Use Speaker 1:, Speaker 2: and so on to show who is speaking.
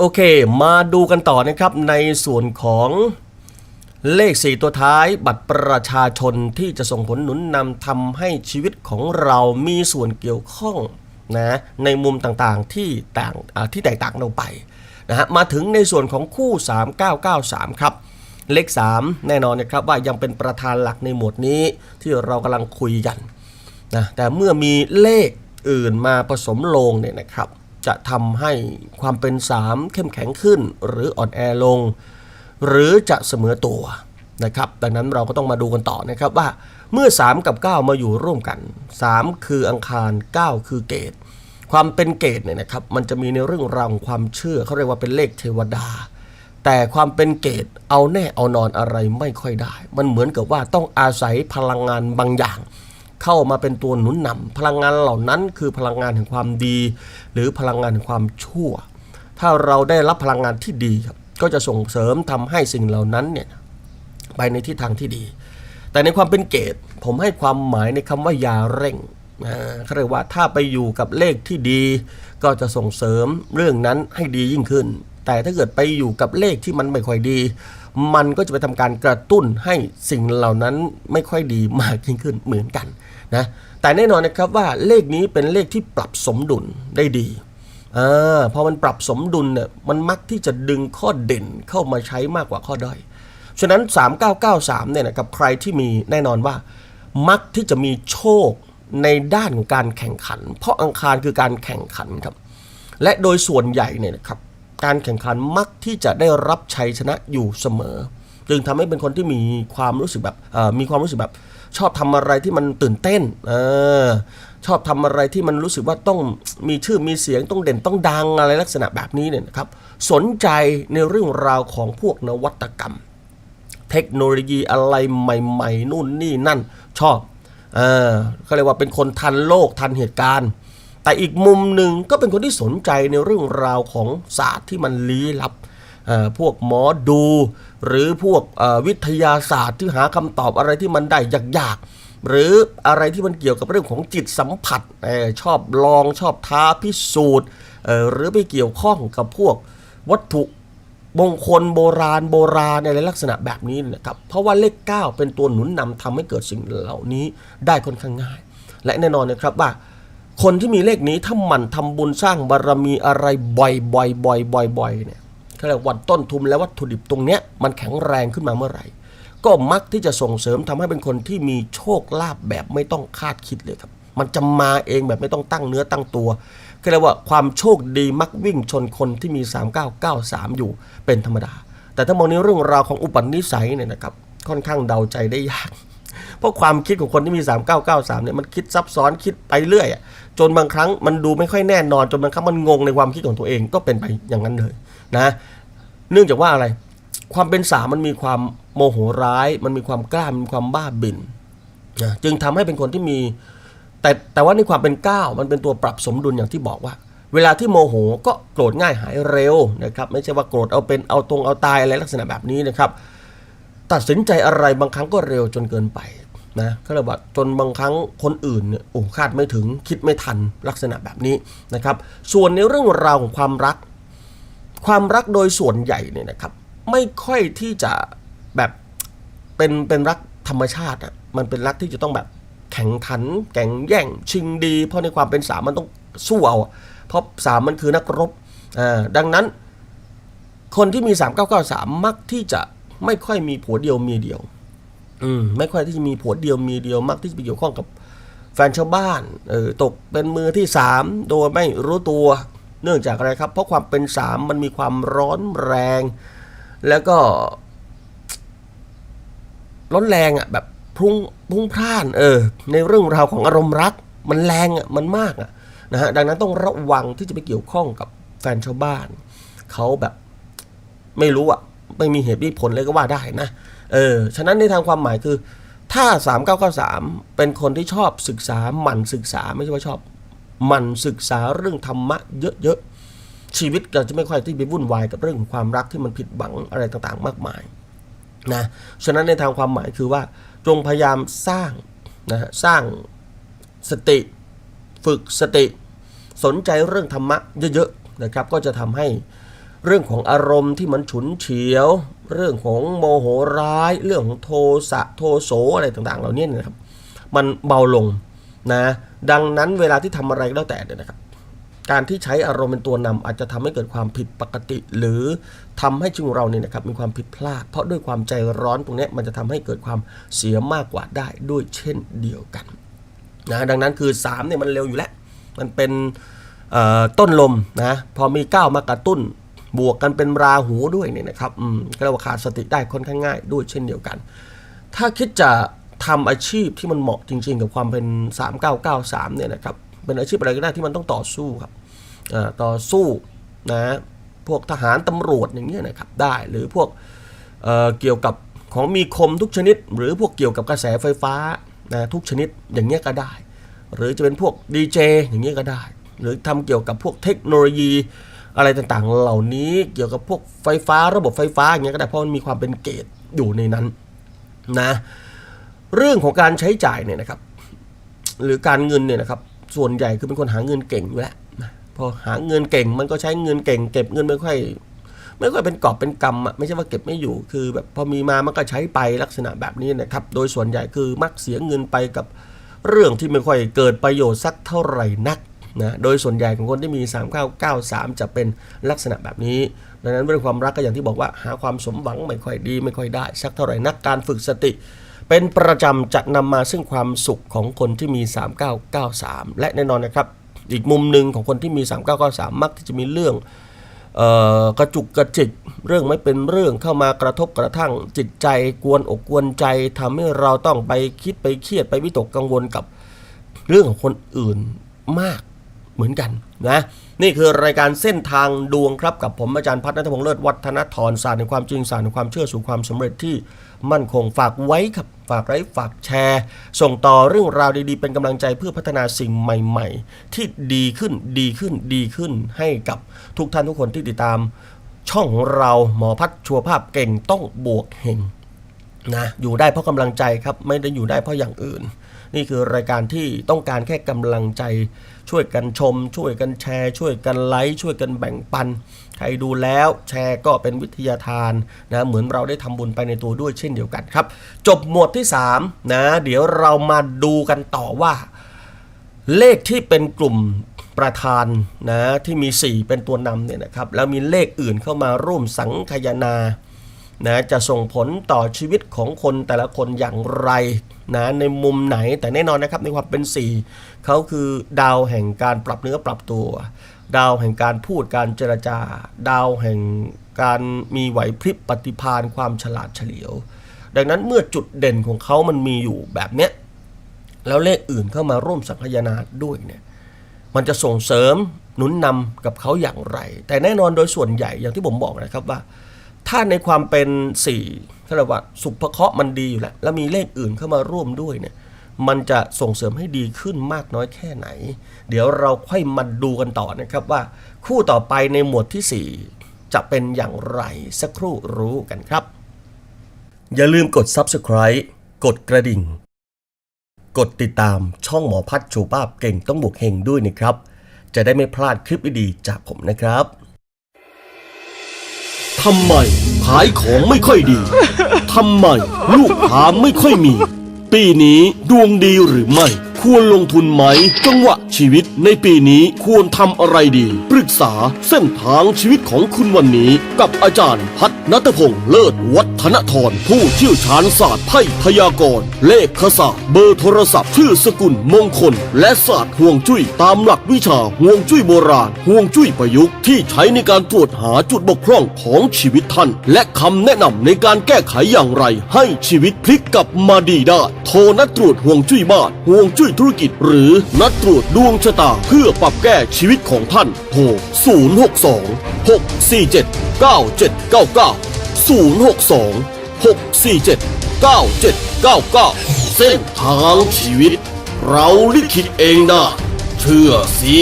Speaker 1: โอเค มาดูกันต่อนะครับในส่วนของเลข 4 ตัวท้ายบัตรประชาชนที่จะส่งผลหนุนนำทำให้ชีวิตของเรามีส่วนเกี่ยวข้องนะในมุมต่างๆที่ต่างที่แตกต่างเราไปนะฮะมาถึงในส่วนของคู่ 3993 ครับ เลข 3 แน่นอนนะครับว่ายังเป็นประธานหลักในหมวดนี้ที่เรากำลังคุยกันนะแต่เมื่อมีเลขอื่นมาผสมลงเนี่ยนะครับ จะทำให้ความเป็น3เข้มแข็งขึ้น หรืออ่อนแอลง หรือจะเสมอตัวนะครับดังนั้นเราก็ต้องมาดูกันต่อนะครับว่าเมื่อ 3 กับ 9 มาอยู่ร่วมกัน 3 คืออังคาร 9 คือเกตความเป็นเกตเนี่ยนะครับมันจะมีในเรื่องราวของความเชื่อเขาเรียกว่าเป็นเลขเทวดา แต่ความเป็นเกตเอาแน่เอานอนอะไรไม่ค่อยได้ มันเหมือนกับว่าต้องอาศัยพลังงานบางอย่าง เข้ามาเป็นตัวหนุนนำพลังงานเหล่านั้นคือพลังงานแห่งความดี หรือพลังงานแห่งความชั่ว ถ้าเราได้รับพลังงานที่ดีครับก็จะส่งเสริมทำให้สิ่งเหล่านั้นเนี่ยไปในทิศทางที่ดี แต่ในความเป็นเกตผมให้ความหมายในคำว่ายาเร่งอ่าเขาเรียกว่าถ้าไปอยู่กับเลขที่ดี ก็จะส่งเสริมเรื่องนั้นให้ดียิ่งขึ้น แต่ถ้าเกิดไปอยู่กับเลขที่มันไม่ค่อยดี มันก็จะไปทำการกระตุ้นให้สิ่งเหล่านั้นไม่ค่อยดีมากยิ่งขึ้นเหมือนกันนะแต่แน่นอนนะครับว่าเลขนี้เป็นเลขที่ปรับสมดุลได้ดีอ่าพอมันปรับสมดุลเนี่ยมันมักที่จะดึงข้อเด่นเข้ามาใช้มากกว่าข้อด้อยฉะนั้น 3993เนี่ยนะครับใครที่มีแน่นอนว่า มักที่จะมีโชคในด้านของการแข่งขัน เพราะอังคารคือการแข่งขันครับ และโดยส่วนใหญ่เนี่ยนะครับ การแข่งขันมักที่จะได้รับชัยชนะอยู่เสมอ จึงทำให้เป็นคนที่มีความรู้สึกแบบมีความรู้สึกแบบ ชอบทำอะไรที่มันตื่นเต้นอชอบทำอะไรที่มันรู้สึกว่าต้องมีชื่อมีเสียงต้องเด่นต้องดังอะไรลักษณะแบบนี้เนี่ยนะครับ สนใจในเรื่องราวของพวกนวัตกรรม เทคโนโลยีอะไรใหม่ ๆ นู่นนี่นั่นชอบเออเขาเรียกว่าเป็นคนทันโลกทันเหตุการณ์ แต่อีกมุมหนึ่งก็เป็นคนที่สนใจในเรื่องราวของศาสตร์ที่มันลี้ลับ พวกหมอดู หรือพวกวิทยาศาสตร์ที่หาคำตอบอะไรที่มันได้ยากๆ หรืออะไรที่มันเกี่ยวกับเรื่องของจิตสัมผัสชอบลองชอบท้าพิสูจน์หรือไปเกี่ยวข้องกับพวกวัตถุมงคลโบราณโบราณในลักษณะแบบนี้นะครับ เพราะว่าเลข 9 เป็นตัวหนุนนำทำให้เกิดสิ่งเหล่านี้ได้ค่อนข้างง่าย และแน่นอนนะครับว่า คนที่มีเลขนี้ถ้าหมันทำบุญสร้างบารมีอะไรบ่อยๆบ่อยๆบ่อยๆเนี่ยเขาเรียกว่าต้นทุนและวัตถุดิบตรงเนี้ยมันแข็งแรงขึ้นมาเมื่อไหร่ ก็มักที่จะส่งเสริมทำให้เป็นคนที่มีโชคลาภแบบไม่ต้องคาดคิดเลยครับ มันจะมาเองแบบไม่ต้องตั้งเนื้อตั้งตัวก็เรียกว่าความโชคดีมักวิ่งชนคนที่มี 3993 อยู่เป็นธรรมดา แต่ถ้ามองในเรื่องราวของอุปนิสัยเนี่ยนะครับค่อนข้างเดาใจได้ยาก เพราะความคิดของคนที่มี 3993เนี่ยมันคิดซับซ้อนคิดไปเรื่อย จนบางครั้งมันดูไม่ค่อยแน่นอนจนบางครั้งมันงงในความคิดของตัวเองก็เป็นไปอย่างนั้นเลยนะเนื่องจากว่าอะไร ความเป็นสามมันมีความโมโหร้าย มันมีความกล้ามีความบ้าบิ่นนะจึงทำให้เป็นคนที่มี แต่แต่ว่าในความเป็นก้าวมันเป็นตัวปรับสมดุลอย่างที่บอกว่า เวลาที่โมโหก็โกรธง่ายหายเร็วนะครับไม่ใช่ว่าโกรธเอาเป็นเอาตรงเอาตายอะไรลักษณะแบบนี้นะครับ ตัดสินใจอะไรบางครั้งก็เร็วจนเกินไป นะก็เลยว่าจนบางครั้งคนอื่นเนี่ยโอ้คาดไม่ถึงคิดไม่ทันลักษณะแบบนี้นะครับ ส่วนในเรื่องราวของความรัก ความรักโดยส่วนใหญ่เนี่ยนะครับ ไม่ค่อยที่จะแบบเป็นเป็นรักธรรมชาติอะมันเป็นรักที่จะต้องแบบแข่งขันแข่งแย่งชิงดี เพราะในความเป็นสามมันต้องสู้เอาเพราะสามมันคือนักรบอ่าดังนั้น คนที่มี 3993 มักที่จะไม่ค่อยมีผัวเดียวเมียเดียว อืมไม่ค่อยที่จะมีผัวเดียวมีเดียวมักที่จะไปเกี่ยวข้องกับแฟนชาวบ้านเออตกเป็นมือที่สามโดยไม่รู้ตัว เนื่องจากอะไรครับ เพราะความเป็นสามมันมีความร้อนแรง แล้วก็ ร้อนแรงอะแบบพุ่งพุ่งพล่าน เออ ในเรื่องราวของอารมณ์รัก มันแรงอะมันมากอะนะฮะดังนั้นต้องระวังที่จะไปเกี่ยวข้องกับแฟนชาวบ้านเขาแบบ ไม่รู้อะ ไม่มีเหตุมีผลเลยก็ว่าได้นะ เออ ฉะนั้นในทางความหมายคือ ถ้า 3993 เป็นคนที่ชอบศึกษาหมั่นศึกษาไม่ใช่ว่าชอบหมั่นศึกษาเรื่องธรรมะเยอะๆ ชีวิตก็จะไม่ค่อยที่ไปวุ่นวายกับเรื่องของความรักที่มันผิดหวังอะไรต่างๆ มากมายนะ ฉะนั้นในทางความหมายคือว่าจงพยายามสร้างนะสร้างสติฝึกสติ สนใจเรื่องธรรมะเยอะๆนะครับ ก็จะทำให้ เรื่องของอารมณ์ที่มันฉุนเฉียว เรื่องของโมโหร้าย เรื่องของโทสะโทโสอะไรต่างๆ เหล่านี้นะครับ มันเบาลงนะดังนั้นเวลาที่ทำอะไรก็แล้วแต่เนี่ยนะครับ การที่ใช้อารมณ์เป็นตัวนำอาจจะทำให้เกิดความผิดปกติ หรือทำให้ชีวิตเราเนี่ยนะครับมีความผิดพลาด เพราะด้วยความใจร้อนตรงนี้มันจะทำให้เกิดความเสียมากกว่าได้ด้วยเช่นเดียวกันนะดังนั้นคือ3เนี่ยมันเร็วอยู่แล้ว มันเป็นต้นลมนะพอมีก้าวมากระตุ้น บวกกันเป็นราหูด้วยเนี่ยนะครับอืมก็เรียกว่าขาดสติได้ค่อนข้างง่ายด้วยเช่นเดียวกัน ถ้าคิดจะทำอาชีพที่มันเหมาะจริง ๆ กับความเป็น 3993เนี่ยนะครับเป็นอาชีพอะไรก็ได้ที่มันต้องต่อสู้ครับอ่อต่อสู้นะพวกทหารตำรวจอย่างเงี้ยนะครับได้หรือพวกเอ่อเกี่ยวกับของมีคมทุกชนิด หรือพวกเกี่ยวกับกระแสไฟฟ้านะทุกชนิดอย่างเงี้ยก็ได้ หรือจะเป็นพวกดีเจอย่างเงี้ยก็ได้ หรือทำเกี่ยวกับพวกเทคโนโลยี อะไรต่างๆ เหล่านี้เกี่ยวกับพวกไฟฟ้าระบบไฟฟ้าอย่างเงี้ยก็ได้เพราะมันมีความเป็นเกตอยู่ในนั้นนะเรื่องของการใช้จ่ายเนี่ยนะครับ หรือการเงินเนี่ยนะครับ ส่วนใหญ่คือเป็นคนหาเงินเก่งอยู่แล้วพอหาเงินเก่งมันก็ใช้เงินเก่ง เก็บเงินไม่ค่อยไม่ค่อยเป็นกอบเป็นกำอะไม่ใช่ว่าเก็บไม่อยู่คือแบบพอมีมามันก็ใช้ไปลักษณะแบบนี้นะครับ โดยส่วนใหญ่คือมักเสียเงินไปกับเรื่องที่ไม่ค่อยเกิดประโยชน์สักเท่าไหร่นัก นะโดยส่วนใหญ่ของคนที่มี 3993 จะเป็นลักษณะแบบนี้ ดังนั้นเรื่องความรักก็อย่างที่บอกว่าหาความสมหวังไม่ค่อยดี ไม่ค่อยได้ สักเท่าไหร่นักการฝึกสติ เป็นประจำจะนำมาซึ่งความสุขของคนที่มี 3993 และแน่นอนนะครับอีกมุมหนึ่งของคนที่มี 3993 มักที่จะมีเรื่องออกระจุกกระจิกเรื่องไม่เป็นเรื่องเข้ามากระทบกระทั่งจิตใจกวนอกกวนใจทำให้เราต้องไปคิดไปเครียดไปวิตกกังวลกับเรื่องของคนอื่นมาก เหมือนกันนะนี่คือรายการเส้นทางดวงครับกับผมอาจารย์พัฒนัทพงษ์เลิศวัฒนทรศาสตร์ในความจริงศาสตร์ในความเชื่อสู่ความสำเร็จที่มั่นคงฝากไว้ครับฝากไว้ฝากแชร์ ส่งต่อเรื่องราวดีๆ เป็นกำลังใจเพื่อพัฒนาสิ่งใหม่ๆ ที่ดีขึ้นดีขึ้นดีขึ้นให้กับทุกท่านทุกคนที่ติดตาม ช่องเราหมอพัฒน์ชัวภาพเก่งต้องบวกเฮงนะอยู่ได้เพราะกำลังใจครับไม่ได้อยู่ได้เพราะอย่างอื่น นี่คือรายการที่ต้องการแค่กำลังใจ ช่วยกันชม ช่วยกันแชร์ ช่วยกันไลค์ช่วยกันแบ่งปัน ใครดูแล้วแชร์ก็เป็นวิทยาทานนะเหมือนเราได้ทำบุญไปในตัวด้วยเช่นเดียวกันครับ จบหมวดที่3นะเดี๋ยวเรามาดูกันต่อว่า เลขที่เป็นกลุ่มประธานนะที่มี 4 เป็นตัวนำเนี่ยนะครับแล้วมีเลขอื่นเข้ามาร่วมสังคายนา นะจะส่งผลต่อชีวิตของคนแต่ละคนอย่างไรนะในมุมไหนแต่แน่นอนนะครับในความเป็น 4เขาคือดาวแห่งการปรับเนื้อปรับตัว ดาวแห่งการพูดการเจรจา ดาวแห่งการมีไหวพริบปฏิภาณความฉลาดเฉลียว ดังนั้นเมื่อจุดเด่นของเขามันมีอยู่แบบเนี้ยแล้วเลขอื่นเข้ามาร่วมสังคายนาด้วยเนี่ยมันจะส่งเสริมหนุนนำกับเขาอย่างไร แต่แน่นอนโดยส่วนใหญ่อย่างที่ผมบอกนะครับว่า ถ้าในความเป็นสี่ถ้าเราว่าสุภเคราะห์มันดีอยู่แล้วแล้วมีเลขอื่นเข้ามาร่วมด้วยเนี่ยมันจะส่งเสริมให้ดีขึ้นมากน้อยแค่ไหน เดี๋ยวเราค่อยมาดูกันต่อนะครับว่า คู่ต่อไปในหมวดที่สี่จะเป็นอย่างไรสักครู่รู้กันครับ อย่าลืมกด subscribe กดกระดิ่ง กดติดตามช่องหมอพัฒน์ชูป้าพเก่งต้องบวกเฮงด้วยนะครับ จะได้ไม่พลาดคลิปดีๆจากผมนะครับ ทำไมขายของไม่ค่อยดี ทำไมลูกค้าไม่ค่อยมี ปีนี้ดวงดีหรือไม่ ควรลงทุนไหม จังหวะชีวิตในปีนี้ควรทำอะไรดี ปรึกษาเส้นทางชีวิตของคุณวันนี้ กับอาจารย์พัฒนัทพงษ์เลิศวัฒนทรผู้เชี่ยวชาญศาสตร์ไพ่พยากรณ์เลขศาสตร์เบอร์โทรศัพท์ชื่อสกุลมงคล และศาสตร์ห่วงจุ้ยตามหลักวิชาห่วงจุ้ยโบราณห่วงจุ้ยประยุกต์ที่ใช้ในการตรวจหาจุดบกพร่องของชีวิตท่าน และคำแนะนำในการแก้ไขอย่างไร ให้ชีวิตพลิกกลับมาดีได้โทรนัดตรวจห่วงจุ้ยบ้านห่วงจุ้ยธุรกิจหรือนัดตรวจดวงชะตาเพื่อปรับแก้ชีวิตของท่านโทร 062 647 9799 062 647 9799 เส้นทางชีวิต เราลิขิตเองนะเชื่อสิ